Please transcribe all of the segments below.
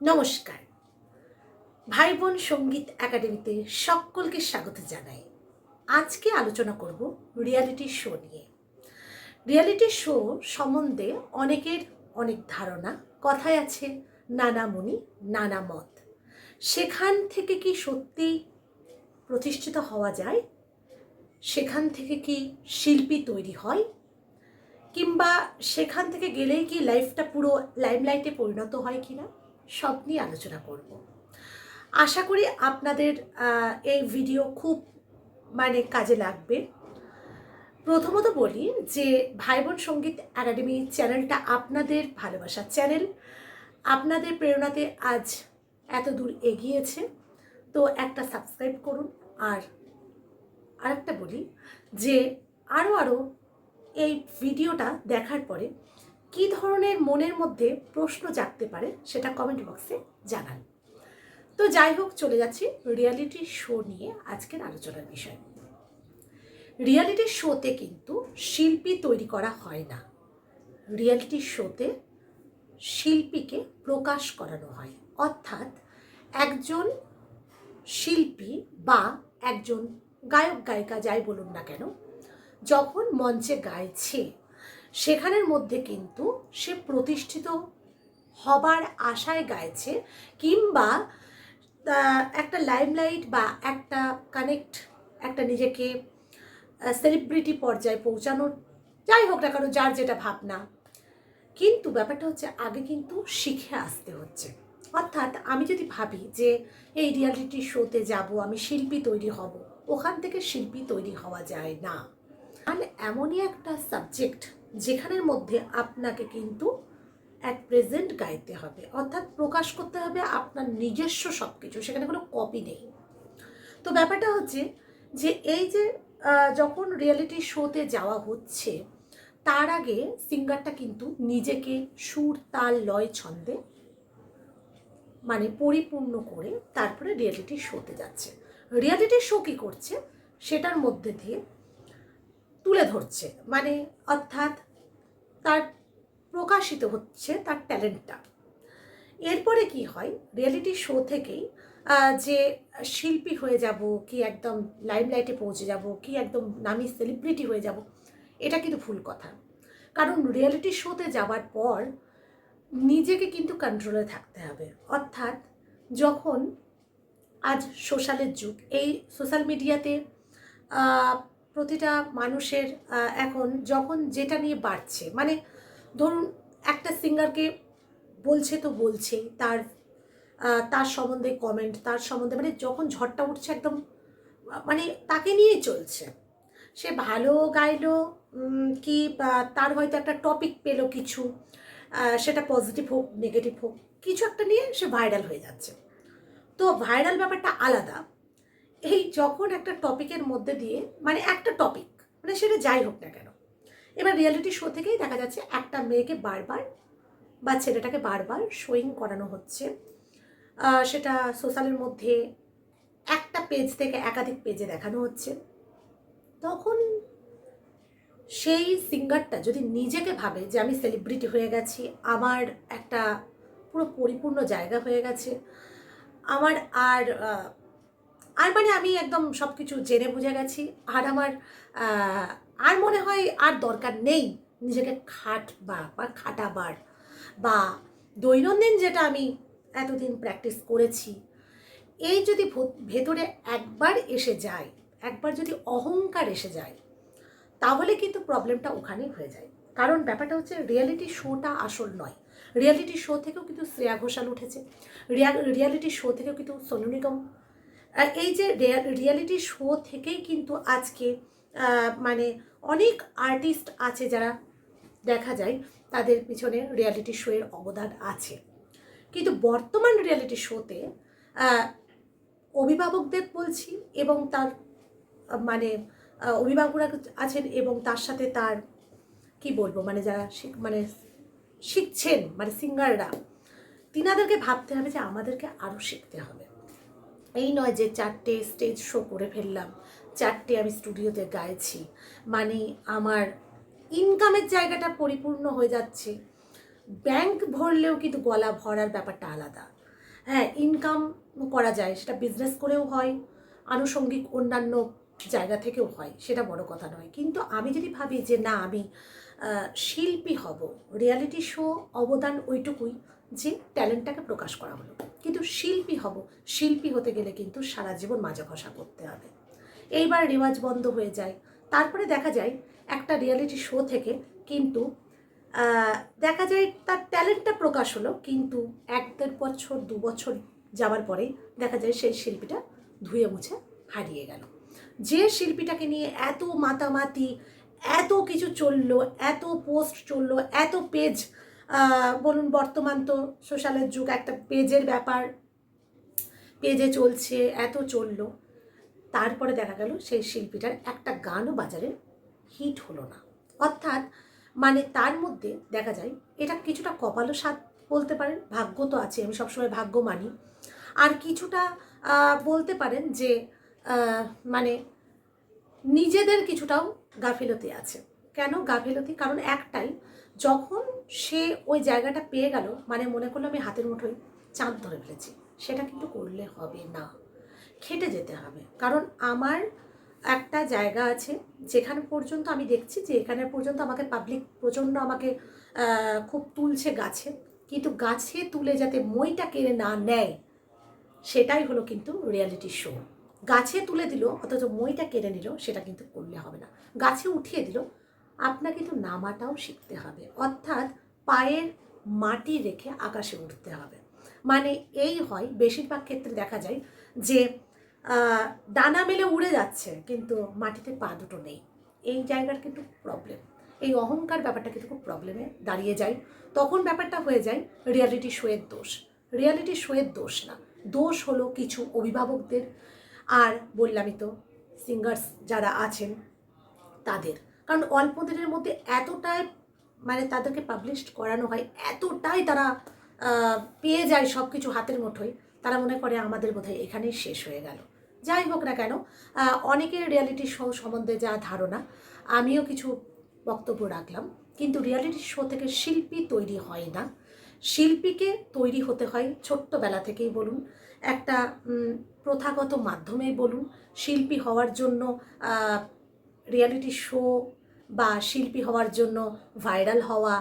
নমস্কার। ভাই বোন সংগীত একাডেমিতে সকলকে স্বাগত জানাই। আজকে আলোচনা করব রিয়ালিটি শো নিয়ে। রিয়ালিটি শো সম্বন্ধে অনেকের অনেক ধারণা, কথায় আছে নানা মুনি, নানা মত। সেখান থেকে কি সত্যি প্রতিষ্ঠিত হওয়া যায়? সেখান থেকে কি শিল্পী তৈরি হয়? কিংবা সেখান থেকে গেলেই কি লাইফটা পুরো লাইমলাইটে পরিণত হয় কিনা? সব নিয়ে আলোচনা করব। আশা করি আপনাদের এই ভিডিও খুব মানে কাজে লাগবে। প্রথমত বলি যে ভাই বোন সংগীত একাডেমি চ্যানেলটা আপনাদের ভালোবাসার চ্যানেল। আপনাদের প্রেরণাতে আজ এত দূর এগিয়েছে। তো একটা সাবস্ক্রাইব করুন আর আরেকটা বলি যে আরও আরও এই ভিডিওটা দেখার পরে কী ধরনের মনের মধ্যে প্রশ্ন জাগতে পারে সেটা কমেন্ট বক্সে জানান। তো যাই হোক, চলে যাচ্ছি রিয়ালিটি শো নিয়ে আজকের আলোচনার বিষয়। রিয়ালিটি শোতে কিন্তু শিল্পী তৈরি করা হয় না। রিয়ালিটি শোতে শিল্পীকে প্রকাশ করানো হয়। অর্থাৎ একজন শিল্পী বা একজন গায়ক, গায়িকা যাই বলুন না কেন, যখন মঞ্চে গাইছে সেখানের মধ্যে কিন্তু সে প্রতিষ্ঠিত হবার আশায় গাইছে কিংবা একটা লাইমলাইট বা একটা কানেক্ট একটা নিজেকে সেলিব্রিটি পর্যায়ে পৌঁছানোর, যাই হোক না কেন যার যেটা ভাবনা। কিন্তু ব্যাপারটা হচ্ছে আগে কিন্তু শিখে আসতে হচ্ছে। অর্থাৎ আমি যদি ভাবি যে এই রিয়ালিটি শোতে যাব, আমি শিল্পী তৈরি হব, ওখান থেকে শিল্পী তৈরি হওয়া যায় না। তাহলে এমনই একটা সাবজেক্ট যেখানের মধ্যে আপনাকে কিন্তু অ্যাট প্রেজেন্ট গাইতে হবে। অর্থাৎ প্রকাশ করতে হবে আপনার নিজস্ব সব কিছু সেখানে কোনো কপি নেই। তো ব্যাপারটা হচ্ছে যে এই যে যখন রিয়েলিটি শোতে যাওয়া হচ্ছে, তার আগে সিঙ্গারটা কিন্তু নিজেকে সুর, তাল, লয়, ছন্দে মানে পরিপূর্ণ করে তারপরে রিয়েলিটি শোতে যাচ্ছে। রিয়েলিটি শো কী করছে? সেটার মধ্যে দিয়ে তুলে ধরছে। মানে অর্থাৎ তার প্রকাশিত হচ্ছে তার ট্যালেন্টটা এরপরে কি হয়? রিয়েলিটি শো থেকেই যে শিল্পী হয়ে যাব, কি একদম লাইমলাইটে পৌঁছে যাব, কি একদম নামি সেলিব্রিটি হয়ে যাব, এটা কিন্তু ভুল কথা। কারণ রিয়েলিটি শোতে যাওয়ার পর নিজেকে কিন্তু কন্ট্রোলে থাকতে হবে। অর্থাৎ যখন আজ সোশ্যালের যুগ, এই সোশ্যাল মিডিয়াতে প্রতিটা মানুষের এখন যখন যেটা নিয়ে বাড়ছে মানে ধরুন একটা সিঙ্গারকে বলছে তো বলছেই, তার তার সম্বন্ধে কমেন্ট তার সম্বন্ধে মানে যখন ঝড়টা উঠছে একদম মানে তাকে নিয়েই চলছে। সে ভালো গাইলো কি তার হয়তো একটা টপিক পেল কিছু সেটা পজিটিভ হোক নেগেটিভ হোক, কিছু একটা নিয়ে সে ভাইরাল হয়ে যাচ্ছে। তো ভাইরাল ব্যাপারটা আলাদা। এই যখন একটা টপিকের মধ্যে দিয়ে মানে একটা টপিক মানে সেটা যাই হোক না কেন, এবার রিয়েলিটি শো থেকেই দেখা যাচ্ছে একটা মেয়েকে বারবার বা ছেলেটাকে বারবার শোয়িং করানো হচ্ছে। সেটা সোশ্যালের মধ্যে একটা পেজ থেকে একাধিক পেজে দেখানো হচ্ছে। তখন সেই সিঙ্গারটা যদি নিজেকে ভাবে যে আমি সেলিব্রিটি হয়ে গেছি, আমার একটা পুরো পরিপূর্ণ জায়গা হয়ে গেছে, আমার আর আর মানে আমি একদম সব কিছু জেনে বুঝে গেছি। আর আমার আর মনে হয় আর দরকার নেই নিজেকে খাট বা খাটাবার বা দৈনন্দিন যেটা আমি এতদিন প্র্যাকটিস করেছি, এই যদি ভেতরে একবার এসে যায়, একবার যদি অহংকার এসে যায়, তাহলে কিন্তু প্রবলেমটা ওখানেই হয়ে যায়। কারণ ব্যাপারটা হচ্ছে রিয়ালিটি শোটা আসল নয়। রিয়ালিটি শো থেকেও কিন্তু শ্রেয়া ঘোষাল উঠেছে। রিয়ালিটি শো থেকেও কিন্তু সোনু নিগম এই যে রিয়ালিটি শো থেকেই কিন্তু আজকে মানে অনেক আর্টিস্ট আছে যারা দেখা যায়, তাদের পিছনে রিয়ালিটি শোয়ের অবদান আছে। কিন্তু বর্তমান রিয়ালিটি শোতে অভিভাবকদের বলছি এবং তার মানে অভিভাবকরা আছেন এবং তার সাথে তার, কি বলব মানে যারা মানে শিখছেন মানে সিঙ্গাররা তিনাদেরকে ভাবতে হবে যে আমাদেরকে আরও শিখতে হবে। এই নয় যে চারটে স্টেজ শো করে ফেললাম, চারটে আমি স্টুডিওতে গাইছি। মানে আমার ইনকামের জায়গাটা পরিপূর্ণ হয়ে যাচ্ছে। ব্যাংক ভরলেও কিন্তু গলা ভরার ব্যাপারটা আলাদা। হ্যাঁ ইনকাম করা যায়, সেটা বিজনেস করেও হয়, আনুষঙ্গিক অন্যান্য জায়গা থেকেও হয়, সেটা বড় কথা নয়। কিন্তু আমি যদি ভাবি যে না, আমি শিল্পী হব। রিয়ালিটি শো অবদান ওইটুকুই যে ট্যালেন্টটাকে প্রকাশ করা হলো। কিন্তু শিল্পী হব, শিল্পী হতে গেলে কিন্তু সারা জীবন মাজা ঘষা করতে হবে। এইবার রেওয়াজ বন্ধ হয়ে যায়। তারপরে দেখা যায় একটা রিয়ালিটি শো থেকে কিন্তু দেখা যায় তার ট্যালেন্টটা প্রকাশ হলো, কিন্তু এক দেড় বছর, দু বছর যাওয়ার পরেই দেখা যায় সেই শিল্পীটা ধুয়ে মুছে হারিয়ে গেল। যে শিল্পীটাকে নিয়ে এত মাতামাতি এত কিছু চলল, এত পোস্ট চলল, এত পেজ বলুন বর্তমান তো সোশ্যালের যুগ, একটা পেজের ব্যাপার পেজে চলছে, এত চলল। তারপরে দেখা গেল সেই শিল্পীটার একটা গানও বাজারে হিট হলো না। অর্থাৎ মানে তার মধ্যে দেখা যায়, এটা কিছুটা কপালও স্বাদ বলতে পারেন, ভাগ্য তো আছে, আমি সবসময় ভাগ্য মানি। আর কিছুটা বলতে পারেন যে মানে নিজেদের কিছুটাও গাফিলতি আছে। কেন গাফিলতি? কারণ একটাই, যখন সে ওই জায়গাটা পেয়ে গেল মানে মনে করল আমি হাতের মুঠোয় চাঁদ ধরে ফেলেছি, সেটা কিন্তু করলে হবে না। খেটে যেতে হবে। কারণ আমার একটা জায়গা আছে, যেখানে পর্যন্ত আমি দেখছি যে এখানে পর্যন্ত আমাকে পাবলিক প্রচণ্ড আমাকে খুব তুলছে গাছে। কিন্তু গাছে তুলে যাতে মইটা কেড়ে না নেয়, সেটাই হলো কিন্তু রিয়ালিটি শো গাছে তুলে দিল, অথচ মইটা কেড়ে নিল, সেটা কিন্তু করলে হবে না। গাছে উঠিয়ে দিল আপনার কিন্তু নামাটাও শিখতে হবে। অর্থাৎ পায়ের মাটি রেখে আকাশে উঠতে হবে। মানে এই হয়, বেশিরভাগ ক্ষেত্রে দেখা যায় যে ডানা মেলে উড়ে যাচ্ছে, কিন্তু মাটিতে পা দুটো নেই। এই জায়গার কিন্তু প্রবলেম এই অহংকার ব্যাপারটা কিন্তু খুব প্রবলেমে দাঁড়িয়ে যায়। তখন ব্যাপারটা হয়ে যায় রিয়ালিটি শোয়ের দোষ। রিয়ালিটি শোয়ের দোষ না। দোষ হলো কিছু অভিভাবকদের আর বললামই তো সিঙ্গার্স যারা আছেন তাদের। কারণ অল্প দিনের মধ্যে এতটাই মানে তাদেরকে পাবলিশ করানো হয়, এতটাই তারা পেয়ে যায় সব কিছু হাতের মুঠোয়, তারা মনে করে আমাদের বোধহয় এখানেই শেষ হয়ে গেল। যাই হোক না কেন অনেকের রিয়ালিটি শো সম্বন্ধে যা ধারণা, আমিও কিছু বক্তব্য রাখলাম। কিন্তু রিয়ালিটি শো থেকে শিল্পী তৈরি হয় না। শিল্পীকে তৈরি হতে হয় ছোট্টবেলা থেকেই বলুন একটা প্রথাগত মাধ্যমেই বলুন, শিল্পী হওয়ার জন্য রিয়ালিটি শো বা শিল্পী হওয়ার জন্য ভাইরাল হওয়া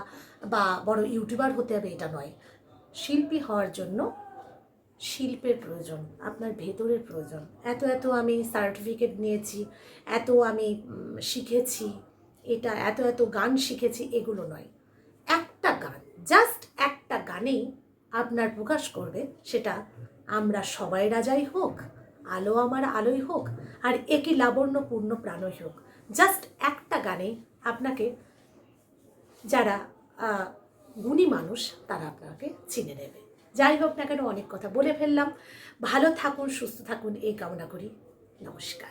বা বড় ইউটিউবার হতে হবে এটা নয়। শিল্পী হওয়ার জন্য শিল্পের প্রয়োজন, আপনার ভেতরের প্রয়োজন। এত এত আমি সার্টিফিকেট নিয়েছি, এত আমি শিখেছি, এটা, এত এত গান শিখেছি, এগুলো নয়। একটা গান জাস্ট একটা গানেই আপনার প্রকাশ করবে, সেটা আমরা সবাই রাজাই হোক, আলো আমার আলোই হোক, আর একই লাবণ্যপূর্ণ প্রাণই হোক। জাস্ট একটা গানে আপনাকে, যারা গুণী মানুষ, তারা আপনাকে চিনে নেবে। যাই হোক না কেন, অনেক কথা বলে ফেললাম। ভালো থাকুন, সুস্থ থাকুন, এই কামনা করি। নমস্কার।